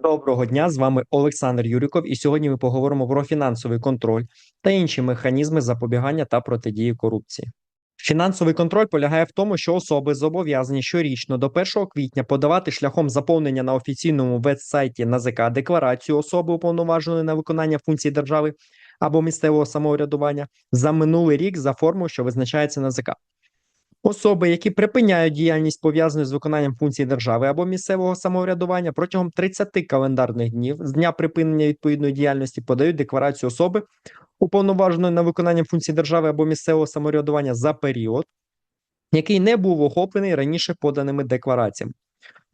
Доброго дня, з вами Олександр Юріков, і сьогодні ми поговоримо про фінансовий контроль та інші механізми запобігання та протидії корупції. Фінансовий контроль полягає в тому, що особи зобов'язані щорічно до 1 квітня подавати шляхом заповнення на офіційному веб-сайті НАЗК декларацію особи уповноваженої на виконання функцій держави або місцевого самоврядування за минулий рік за формою, що визначається НАЗК. Особи, які припиняють діяльність пов'язану з виконанням функцій держави або місцевого самоврядування протягом 30 календарних днів з дня припинення відповідної діяльності подають декларацію особи, уповноваженої на виконання функцій держави або місцевого самоврядування за період, який не був охоплений раніше поданими деклараціями.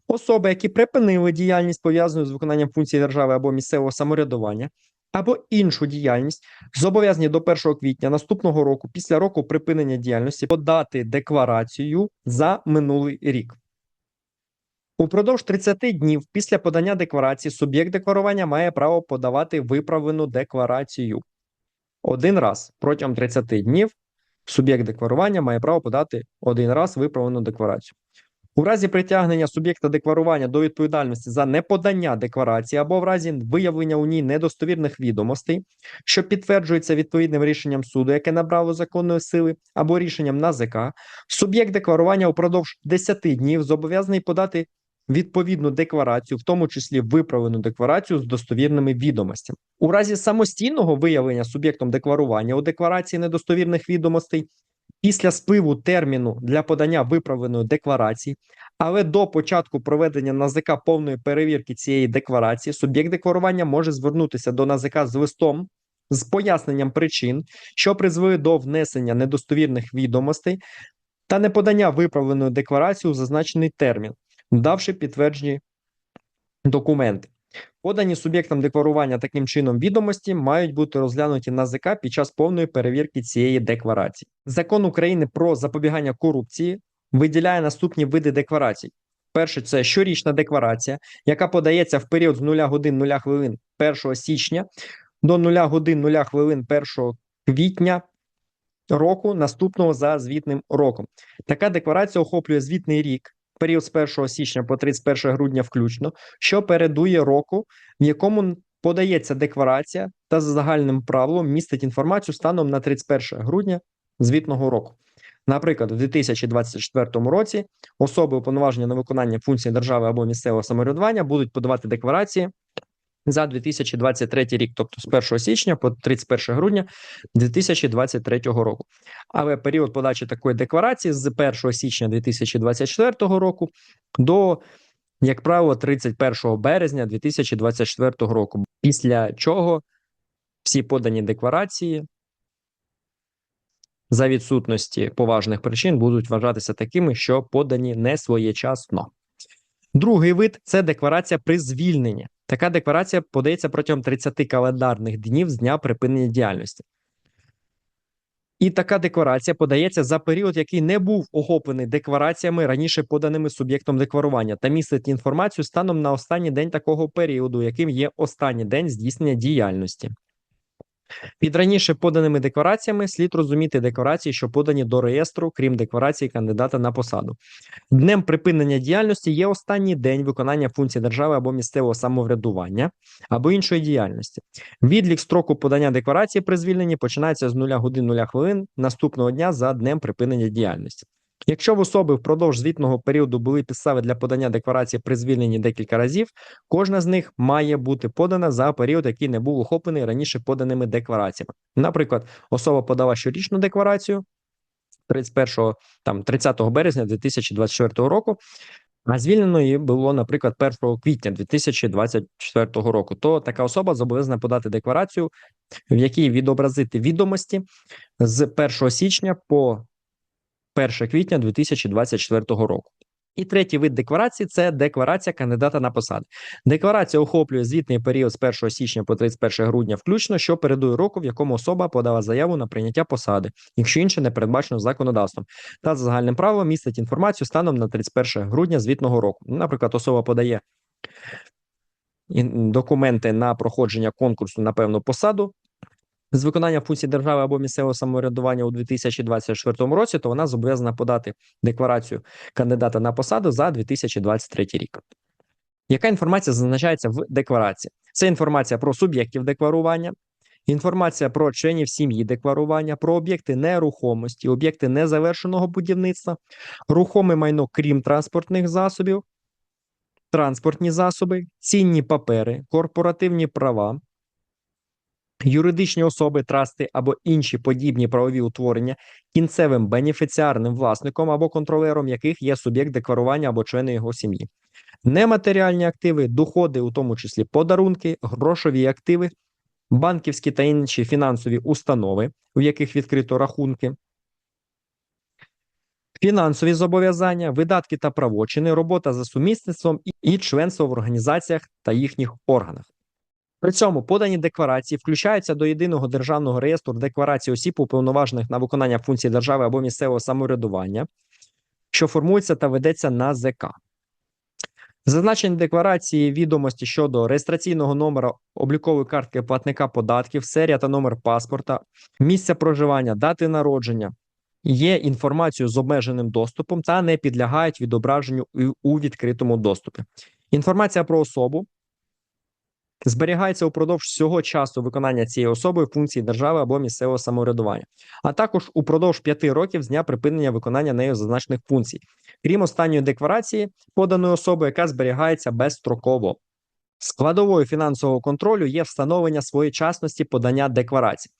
Особи, які припинили діяльність пов'язану з виконанням функцій держави або місцевого самоврядування, або іншу діяльність, зобов'язані до 1 квітня наступного року, після року припинення діяльності, подати декларацію за минулий рік. Упродовж 30 днів після подання декларації суб'єкт декларування має право подавати виправлену декларацію. Один раз протягом 30 днів суб'єкт декларування має право подати один раз виправлену декларацію. У разі притягнення суб'єкта декларування до відповідальності за неподання декларації або в разі виявлення у ній недостовірних відомостей, що підтверджується відповідним рішенням суду, яке набрало законної сили, або рішенням НАЗК, суб'єкт декларування упродовж 10 днів зобов'язаний подати відповідну декларацію, в тому числі виправлену декларацію з достовірними відомостями. У разі самостійного виявлення суб'єктом декларування у декларації недостовірних відомостей після спливу терміну для подання виправленої декларації, але до початку проведення НАЗК повної перевірки цієї декларації суб'єкт декларування може звернутися до НАЗК з листом з поясненням причин, що призвели до внесення недостовірних відомостей та неподання виправленої декларації у зазначений термін, давши підтверджені документи. Подані суб'єктам декларування таким чином відомості мають бути розглянуті на ЗК під час повної перевірки цієї декларації. Закон України про запобігання корупції виділяє наступні види декларацій. Перше, це щорічна декларація, яка подається в період з 0 годин 0 хвилин 1 січня до 0 годин 0 хвилин 1 квітня року наступного за звітним роком. Така декларація охоплює звітний рік період з 1 січня по 31 грудня включно, що передує року, в якому подається декларація та за загальним правилом містить інформацію станом на 31 грудня звітного року. Наприклад, у 2024 році особи уповноваження на виконання функцій держави або місцевого самоврядування будуть подавати декларації за 2023 рік, тобто з 1 січня по 31 грудня 2023 року. Але період подачі такої декларації з 1 січня 2024 року до, як правило, 31 березня 2024 року, після чого всі подані декларації. За відсутності поважних причин будуть вважатися такими, що подані не своєчасно. Другий вид це декларація при звільненні. Така декларація подається протягом 30 календарних днів з дня припинення діяльності. І така декларація подається за період, який не був охоплений деклараціями раніше поданими суб'єктом декларування, та містить інформацію станом на останній день такого періоду, яким є останній день здійснення діяльності. Під раніше поданими деклараціями слід розуміти декларації, що подані до реєстру, крім декларації кандидата на посаду. Днем припинення діяльності є останній день виконання функцій держави або місцевого самоврядування або іншої діяльності. Відлік строку подання декларації при звільненні починається з 0 годин 0 хвилин наступного дня за днем припинення діяльності. Якщо в особи впродовж звітного періоду були підстави для подання декларації при звільненні декілька разів, кожна з них має бути подана за період, який не був охоплений раніше поданими деклараціями. Наприклад, особа подала щорічну декларацію 31 там 30 березня 2024 року. А звільнено її було, наприклад, 1 квітня 2024 року. То така особа зобов'язана подати декларацію, в якій відобразити відомості з 1 січня по 1 квітня 2024 року. І третій вид декларації це декларація кандидата на посади. Декларація охоплює звітний період з 1 січня по 31 грудня, включно, що передує року, в якому особа подала заяву на прийняття посади, якщо інше не передбачено законодавством, та за загальним правом містить інформацію станом на 31 грудня звітного року. Наприклад, особа подає документи на проходження конкурсу на певну посаду з виконання функцій держави або місцевого самоврядування у 2024 році, то вона зобов'язана подати декларацію кандидата на посаду за 2023 рік. Яка інформація зазначається в декларації? Це інформація про суб'єктів декларування, інформація про членів сім'ї декларування, про об'єкти нерухомості, об'єкти незавершеного будівництва, рухоме майно, крім транспортних засобів, транспортні засоби, цінні папери, корпоративні права, юридичні особи, трасти або інші подібні правові утворення кінцевим бенефіціарним власником або контролером яких є суб'єкт декларування або члени його сім'ї. Нематеріальні активи, доходи, у тому числі подарунки, грошові активи, банківські та інші фінансові установи, у яких відкрито рахунки, фінансові зобов'язання, видатки та правочини, робота за сумісництвом і- членство в організаціях та їхніх органах. При цьому подані декларації включаються до єдиного державного реєстру декларацій осіб, уповноважених на виконання функцій держави або місцевого самоврядування, що формується та ведеться на ЗК. Зазначені декларації відомості щодо реєстраційного номера облікової картки платника податків, серія та номер паспорта, місця проживання, дати народження є інформацією з обмеженим доступом та не підлягають відображенню у відкритому доступі. Інформація про особу зберігається упродовж всього часу виконання цієї особою функцій держави або місцевого самоврядування, а також упродовж п'яти років з дня припинення виконання нею зазначених функцій, крім останньої декларації поданої особи, яка зберігається безстроково. Складовою фінансового контролю є встановлення своєчасності подання декларацій.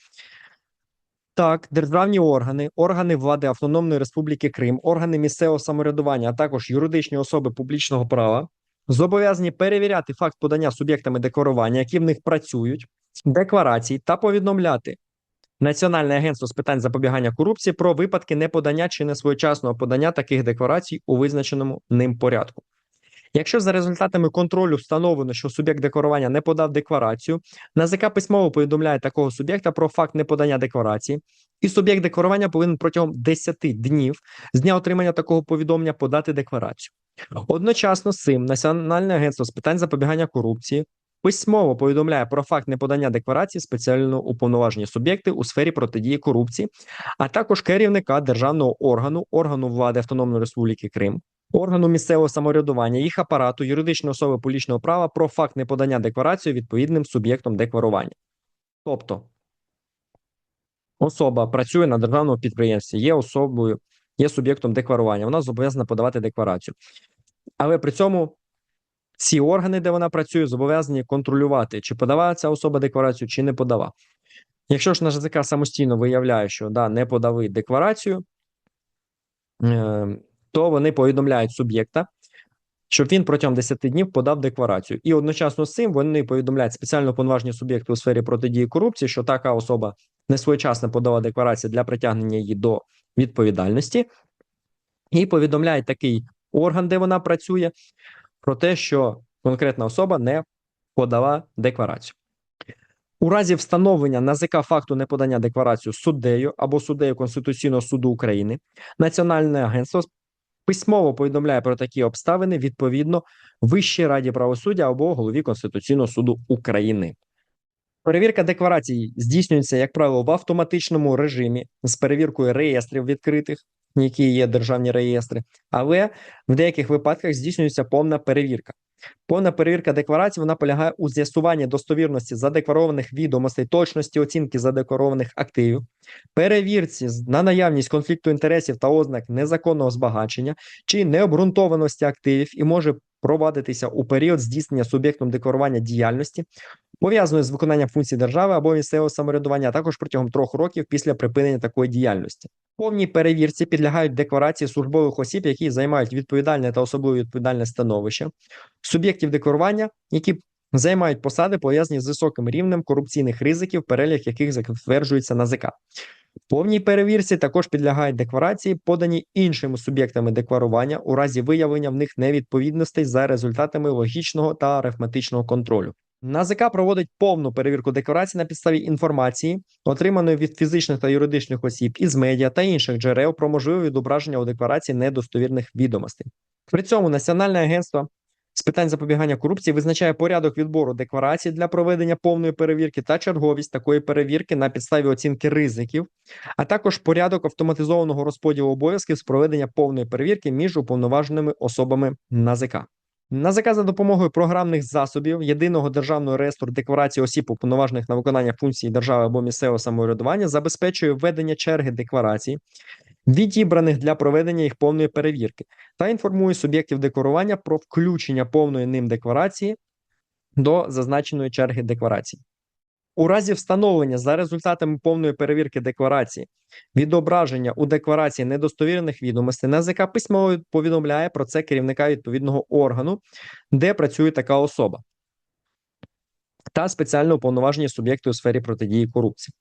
Так, державні органи, органи влади Автономної Республіки Крим, органи місцевого самоврядування, а також юридичні особи публічного права зобов'язані перевіряти факт подання суб'єктами декларування, які в них працюють, декларацій та повідомляти Національне агентство з питань запобігання корупції про випадки неподання чи несвоєчасного подання таких декларацій у визначеному ним порядку. Якщо за результатами контролю встановлено, що суб'єкт декларування не подав декларацію, НАЗК письмово повідомляє такого суб'єкта про факт неподання декларації, і суб'єкт декларування повинен протягом 10 днів з дня отримання такого повідомлення подати декларацію. Одночасно з цим Національне агентство з питань запобігання корупції письмово повідомляє про факт неподання декларації спеціально уповноважені суб'єкти у сфері протидії корупції, а також керівника державного органу, органу влади Автономної Республіки Крим, органу місцевого самоврядування, їх апарату, юридичної особи публічного права про факт неподання декларації відповідним суб'єктом декларування. Тобто особа працює на державному підприємстві, є особою, є суб'єктом декларування, вона зобов'язана подавати декларацію. Але при цьому ці органи, де вона працює, зобов'язані контролювати, чи подавала ця особа декларацію, чи не подала. Якщо ж наш ЗК самостійно виявляє, що да, не подали декларацію, е, то вони повідомляють суб'єкта, щоб він протягом 10 днів подав декларацію. І одночасно з цим вони повідомляють спеціально повноважені суб'єкти у сфері протидії корупції, що така особа не своєчасно подала декларацію для притягнення її до відповідальності, і повідомляють такий орган, де вона працює, про те, що конкретна особа не подала декларацію. У разі встановлення НАЗК факту неподання декларацію суддею або суддею Конституційного суду України, Національне агентство письмово повідомляє про такі обставини відповідно Вищій раді правосуддя або голові Конституційного суду України. Перевірка декларацій здійснюється, як правило, в автоматичному режимі з перевіркою реєстрів відкритих, які є державні реєстри, але в деяких випадках здійснюється повна перевірка. Повна перевірка декларації вона полягає у з'ясуванні достовірності задекларованих відомостей, точності оцінки задекларованих активів, перевірці на наявність конфлікту інтересів та ознак незаконного збагачення чи необґрунтованості активів і може провадитися у період здійснення суб'єктом декларування діяльності, пов'язаної з виконанням функцій держави або місцевого самоврядування, а також протягом трьох років після припинення такої діяльності. Повній перевірці підлягають декларації службових осіб, які займають відповідальне та особливо відповідальне становище, суб'єктів декларування, які займають посади, пов'язані з високим рівнем корупційних ризиків, перелік яких затверджується НАЗК. Повній перевірці також підлягають декларації, подані іншими суб'єктами декларування у разі виявлення в них невідповідностей за результатами логічного та арифметичного контролю. НАЗК проводить повну перевірку декларацій на підставі інформації, отриманої від фізичних та юридичних осіб із медіа та інших джерел про можливе відображення у декларації недостовірних відомостей. При цьому Національне агентство з питань запобігання корупції визначає порядок відбору декларацій для проведення повної перевірки та черговість такої перевірки на підставі оцінки ризиків, а також порядок автоматизованого розподілу обов'язків з проведення повної перевірки між уповноваженими особами НАЗК. НАЗК за допомогою програмних засобів єдиного державного реєстру декларації осіб, уповноважених на виконання функцій держави або місцевого самоврядування, забезпечує введення черги декларацій, відібраних для проведення їх повної перевірки, та інформує суб'єктів декларування про включення повної ним декларації до зазначеної черги декларацій. У разі встановлення за результатами повної перевірки декларації відображення у декларації недостовірених відомостей НАЗК письмово повідомляє про це керівника відповідного органу, де працює така особа, та спеціально уповноважені суб'єкти у сфері протидії корупції.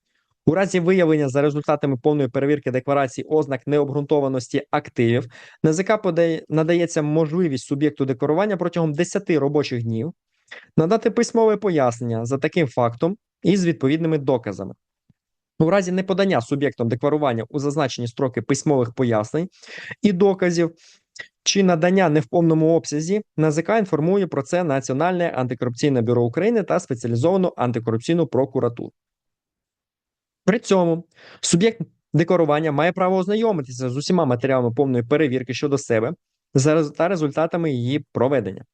У разі виявлення за результатами повної перевірки декларації ознак необґрунтованості активів, подає, надається можливість суб'єкту декларування протягом 10 робочих днів надати письмове пояснення за таким фактом із відповідними доказами. У разі неподання суб'єктом декларування у зазначені строки письмових пояснень і доказів чи надання не в повному обсязі, НАЗК інформує про це Національне антикорупційне бюро України та спеціалізовану антикорупційну прокуратуру. При цьому суб'єкт декларування має право ознайомитися з усіма матеріалами повної перевірки щодо себе та результатами її проведення.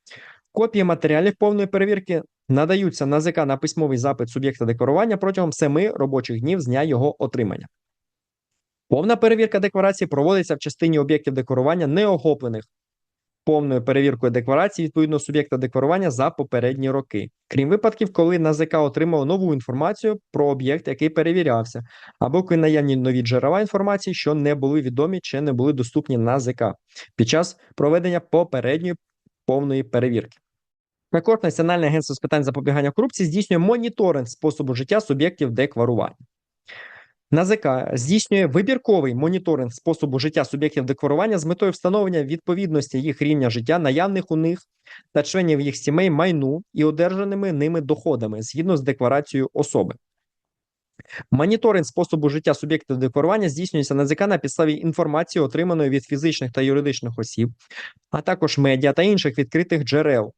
Копії матеріалів повної перевірки надаються НАЗК на письмовий запит суб'єкта декларування протягом 7 робочих днів з дня його отримання. Повна перевірка декларації проводиться в частині об'єктів декларування, не охоплених повною перевіркою декларації відповідного суб'єкта декларування за попередні роки, крім випадків, коли НАЗК отримало нову інформацію про об'єкт, який перевірявся, або коли наявні нові джерела інформації, що не були відомі чи не були доступні НАЗК під час проведення попередньої повної перевірки. Також Національне агентство з питань запобігання корупції здійснює моніторинг способу життя суб'єктів декларування. НАЗК здійснює вибірковий моніторинг способу життя суб'єктів декларування з метою встановлення відповідності їх рівня життя, наявних у них та членів їх сімей майну і одержаними ними доходами згідно з декларацією особи. Моніторинг способу життя суб'єктів декларування здійснюється НАЗК на підставі інформації, отриманої від фізичних та юридичних осіб, а також медіа та інших відкритих джерел,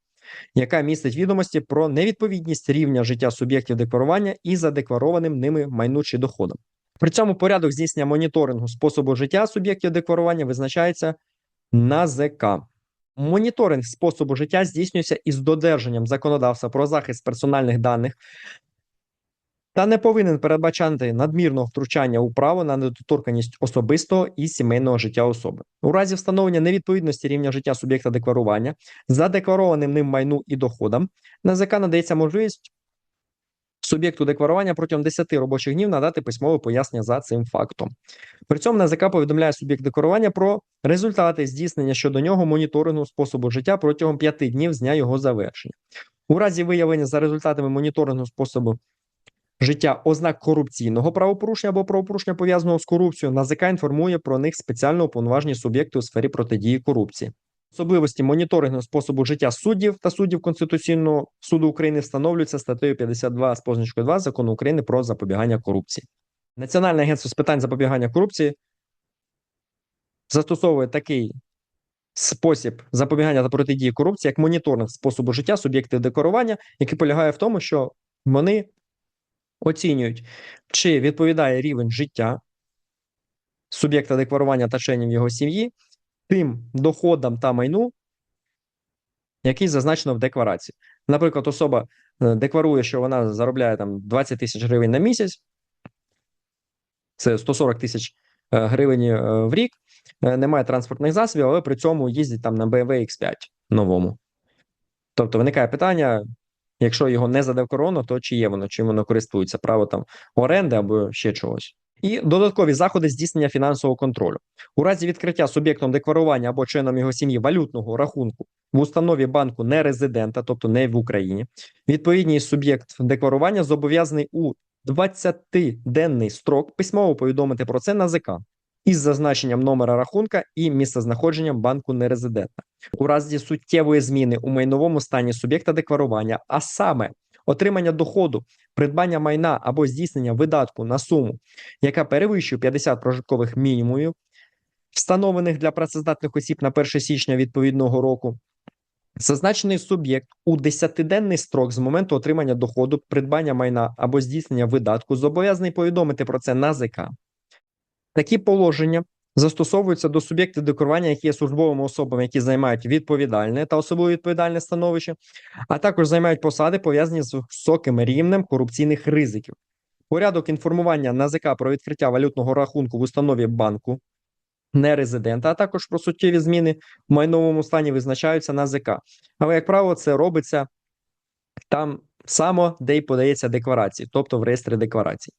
яка містить відомості про невідповідність рівня життя суб'єктів декларування і задекларованим ними майну чи доходом. При цьому порядок здійснення моніторингу способу життя суб'єктів декларування визначається на ЗК. Моніторинг способу життя здійснюється із додержанням законодавства про захист персональних даних та не повинен передбачати надмірного втручання у право на недоторканність особистого і сімейного життя особи. У разі встановлення невідповідності рівня життя суб'єкта декларування задекларованим ним майну і доходам, НАЗК надається можливість суб'єкту декларування протягом 10 робочих днів надати письмове пояснення за цим фактом. При цьому НАЗК повідомляє суб'єкт декларування про результати здійснення щодо нього моніторингу способу життя протягом 5 днів з дня його завершення. У разі виявлення за результатами моніторингу способу життя ознак корупційного правопорушення або правопорушення пов'язаного з корупцією, НАЗК інформує про них спеціально уповноважені суб'єкти у сфері протидії корупції. Особливості моніторингу способу життя суддів та суддів Конституційного суду України встановлюються статтею 52 з позначкою 2 закону України про запобігання корупції. Національне агентство з питань запобігання корупції застосовує такий спосіб запобігання та протидії корупції, як моніторинг способу життя суб'єктів декларування, який полягає в тому, що вони оцінюють, чи відповідає рівень життя суб'єкта декларування та членів його сім'ї тим доходам та майну, який зазначено в декларації. Наприклад, особа е, декларує, що вона заробляє там 20 тисяч гривень на місяць, це 140 тисяч е, гривень е, в рік, немає транспортних засобів, але при цьому їздить там на BMW X5 новому. Тобто виникає питання, якщо його не задекларовано, то чи є воно, чим воно користується, право там оренди або ще чогось. І додаткові заходи здійснення фінансового контролю. У разі відкриття суб'єктом декларування або членом його сім'ї валютного рахунку в установі банку не резидента, тобто не в Україні, відповідний суб'єкт декларування зобов'язаний у 20-денний строк письмово повідомити про це НАЗК із зазначенням номера рахунка і місцезнаходженням банку нерезидента. У разі суттєвої зміни у майновому стані суб'єкта декларування, а саме отримання доходу, придбання майна або здійснення видатку на суму, яка перевищує 50 прожиткових мінімумів, встановлених для працездатних осіб на 1 січня відповідного року, Зазначений суб'єкт у 10-денний строк з моменту отримання доходу, придбання майна або здійснення видатку зобов'язаний повідомити про це НАЗК. Такі положення Застосовуються до суб'єктів декларування, які є службовими особами, які займають відповідальне та особливо відповідальне становище, а також займають посади, пов'язані з високим рівнем корупційних ризиків. Порядок інформування НАЗК про відкриття валютного рахунку в установі банку нерезидента, а також про суттєві зміни в майновому стані визначаються НАЗК. Але, як правило, це робиться там само, де й подається декларації, тобто в реєстрі декларацій.